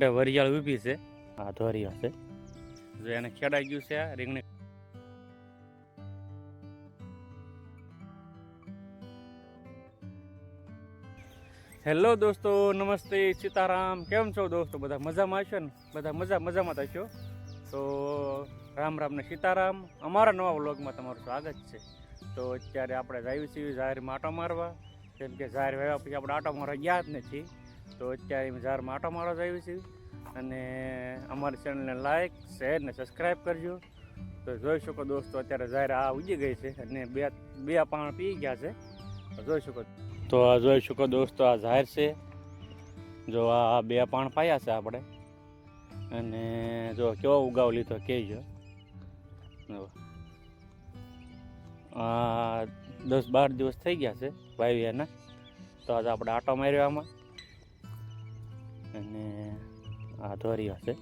છેડે વરિયાળ ઊભી છે. આ ધોરિયા છે. જો એને ખેડાઈ ગયું છે આ રીંગણી. હેલો દોસ્તો, નમસ્તે સીતારામ. કેમ છો દોસ્તો? બધા મજામાં છો ને? બધા મજા, મજામાં થશો તો રામ રામ ને સીતારામ. અમારા નવા વ્લોગમાં તમારું સ્વાગત છે. તો અત્યારે આપણે જઈએ છીએ જાહેરમાં આટો મારવા. કેમ કે જાહેર વાવ્યા પછી આપણે આટો મારવા ગયા જ નથી. તો અત્યારે અમે આટો મારો જ આવી છે. અને અમારી ચેનલને લાઇક શેર ને સબસ્ક્રાઈબ કરજો. તો જોઈ શકો દોસ્તો, અત્યારે જાહેર આ ઉગી ગઈ છે અને બે બે પાણ પી ગયા છે. જોઈ શકો. તો આ જોઈ શકો દોસ્તો, આ જાહેર છે. જો આ બે પાણ પાયા છે આપણે. અને જો કેવો ઉગાવ લીધો કહેજો. આ દસ બાર દિવસ થઈ ગયા છે વાવ્યાના. તો આજે આપણે આટો માર્યો આમાં. અને આ ધોરિયા છે.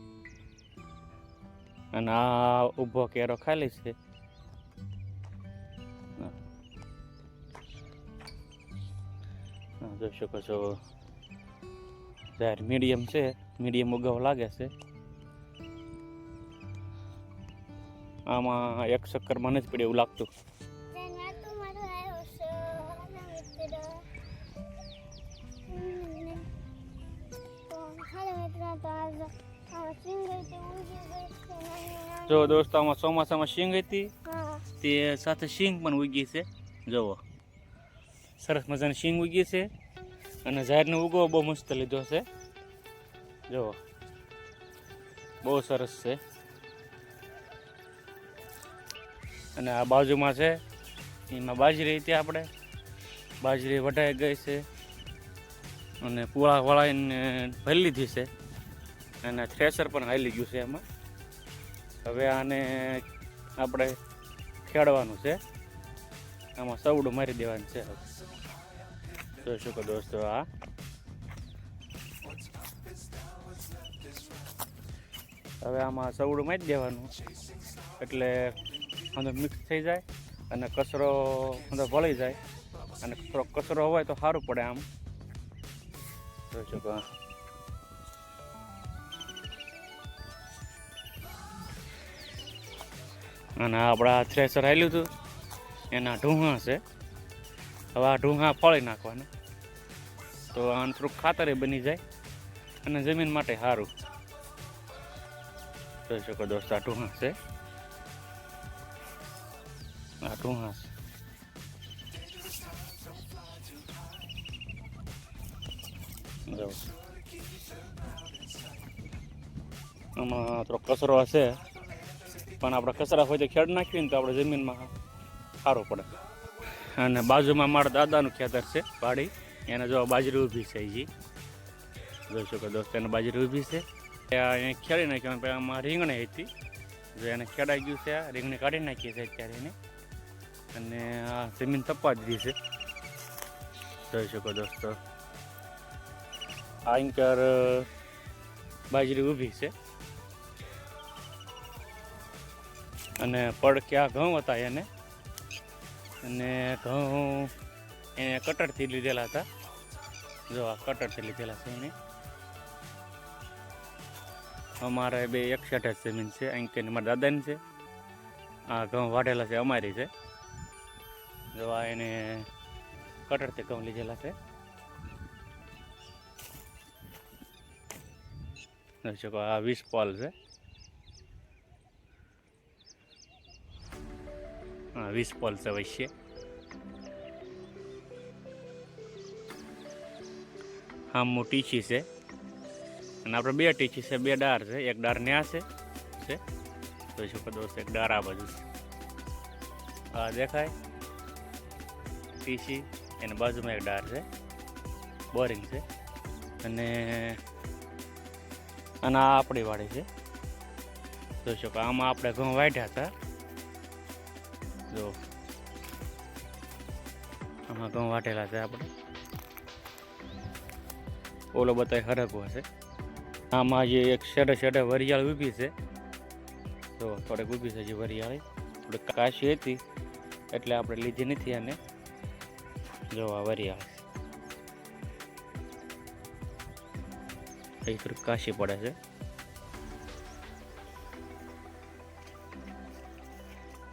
અને આ ઊભો કેરો ખાલી છે. જોઈ શકો છો જાહેર મીડિયમ છે, મીડિયમ ઉગાવ લાગે છે. આમાં એક ચક્કર મને જ પડે એવું લાગતું. જો દોસ્તો આમાં ચોમાસામાં શીંગ હતી તે સાથે શીંગ પણ ઉગી છે. જુઓ. સરસ મજાની શીંગ ઉગી છે. અને ઝાડનો ઉગો બહુ મસ્ત લીધો છે. જુઓ. બહુ સરસ છે. અને આ બાજુમાં છે એમાં બાજરી હતી આપણે. બાજરી વઢાઈ ગઈ છે. અને પૂળા વળાઈને ભરી લીધી છે. અને થ્રેસર પણ હાલી ગયું છે એમાં. હવે આને આપણે ખેડવાનું છે. આમાં સવડું મારી દેવાનું છે હવે. જોઈ શકો દોસ્તો આ હવે આમાં સવડું મારી દેવાનું. એટલે અંદર મિક્સ થઈ જાય અને કચરો અંદર વળી જાય. અને થોડો કચરો હોય તો સારું પડે આમ. આ. અને આપણા થ્રેસર આવેલું હતું. એના ઢૂંહા છે હવે આ ઢૂંહા ફળી નાખવાના. તો આનું થોડુંક ખાતરે બની જાય અને જમીન માટે સારું. જોઈ શકો દોસ્ત, આ ઢૂંહા છે આ ઢૂંહા છે આમાં થોડો કચરો હશે. પણ આપણે કચરા હોય તો ખેડ નાખીએ ને તો આપણે જમીનમાં સારું પડે. અને બાજુમાં મારા દાદાનું ખેતર છે, વાડી. એને જો બાજરી ઊભી છે એ જોઈ શકો દોસ્ત, એને બાજરી ઊભી છે. અહીંયા ખેડી નાખ્યું પહેલાં આમાં રીંગણી હતી. જો એને ખેડાઈ ગયું છે રીંગણી કાઢી નાખી છે અત્યારે એને. અને આ જમીન તપવા દીધી છે. જોઈ શકો દોસ્તો. આ અંકર બાજરી ઊભી છે. અને પડક્યા ઘઉં હતા એને? અને ઘઉં એને કટરથી લીધેલા હતા. જો આ કટરથી લીધેલા છે એને. અમારે બે એક શેઠ જ જમીન છે. કે મારા દાદાની છે. આ ઘઉં વાઢેલા છે, અમારી છે. જો આ એને કટરથી ઘઉં લીધેલા છે. જોઈ શકો આ વીસ પોલ છે. હા વીસ પોલ છે હા મોટી ટીચી છે. અને આપણે બે ટીચી છે, બે ડાર છે. એક ડાર ન્યા છે છે. જોઈ શકો દોસ્ત એક ડાર આ બાજુ છે. હા દેખાય. ટીચી એની બાજુમાં એક ડાર છે. બોરિંગ છે. અને અને આ આપણી વાડી છે. જોઈ શકો આમાં આપણે ઘઉં વાઢ્યા હતા. જો. આમાં ઘઉં વાટેલા છે આપણે. ઓલો બતાય હરકવો છે. આમાં જે એક શેડે શેડે વરિયાળ ઊભી છે. જો, થોડીક ઊભી છે જે વરિયાળી. થોડીક કાશી હતી. એટલે આપણે લીધી નથી અને જો, આ વરિયાળ. એ થોડીક કાશી પડે છે?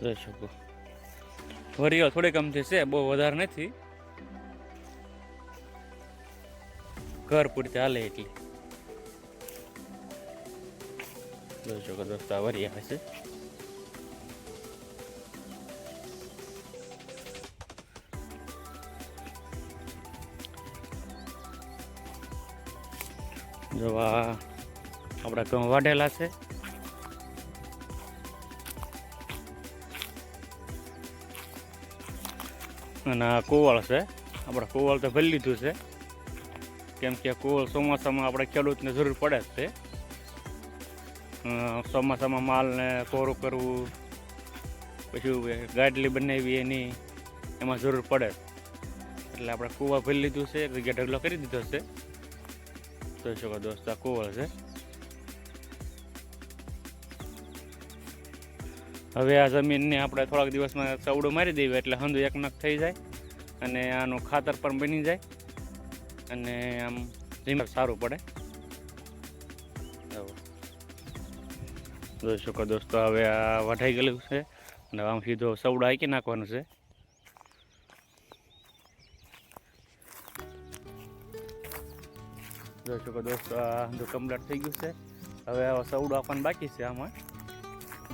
જોઈ શકો. વરિયો થોડીક અમથી છે, બહુ વધારે નથી. ઘર પૂરતી હાલે એટલી. જોઈ શકો દોસ્તો વરિયા છે જો આ આપણા ઘઉં વાઢેલા છે. અને આ કુવાળ છે. આપણે કુવળ તો ભરી લીધું છે. કેમ કે કુવળ ચોમાસામાં આપણે ખેડૂતને જરૂર પડે જ છે. ચોમાસામાં માલને કોરું કરવું, પછી ગાડલી બનાવી એની એમાં જરૂર પડે. એટલે આપણે કુવા ભરી લીધું છે એક જગ્યાએ ઢગલો કરી દીધો છે. જોઈ શકો દોસ્તો આ કુવાળ હવે આ જમીનને આપણે થોડાક દિવસમાં ચવડો મારી દઈએ એટલે હંધુ એક નખ થઈ જાય અને આનું ખાતર પણ બની જાય અને આમ જીમર સારું પડે. જોઈ શકો દોસ્તો હવે આ વઢાઈ ગયેલું છે અને આમ સીધો સવડો આંકી નાખવાનું છે જોઈ શકો દોસ્તો આ બધું કમ્પ્લીટ થઈ ગયું છે. હવે સવડો આપવાનું બાકી છે આમાં.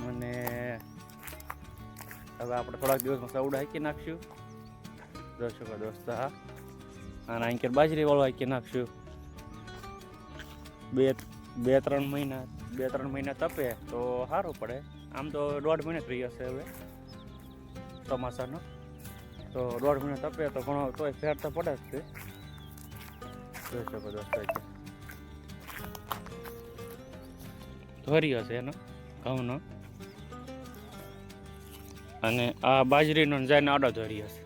અને હવે આપણે થોડાક દિવસમાં સવડો હાકી નાખશું. જોઈ શકો દોસ્તો, હા. અને અંકેર બાજરી વાળું હાકી નાખશું. બે બે, ત્રણ મહિના, બે, ત્રણ મહિના તપે તો સારું પડે. આમ તો દોઢ મહિને થઈ જશે હવે ચોમાસાનો. તો દોઢ મહિના તપે તો ઘણો તોય ફેર તો પડે જ છે. જોઈ શકો દોસ્તો ધોરી હશે, એનો? ઘઉંનો અને આ બાજરીનો જાય આડો ધોરી હશે.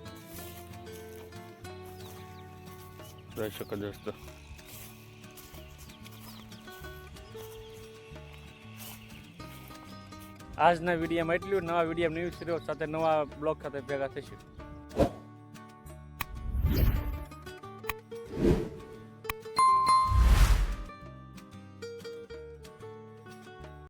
જોઈ શકો દોસ્તો. આજના વિડીયોમાં એટલું નવા વીડિયો ન્યૂઝ સાથે નવા બ્લોગ સાથે ભેગા થઈશું.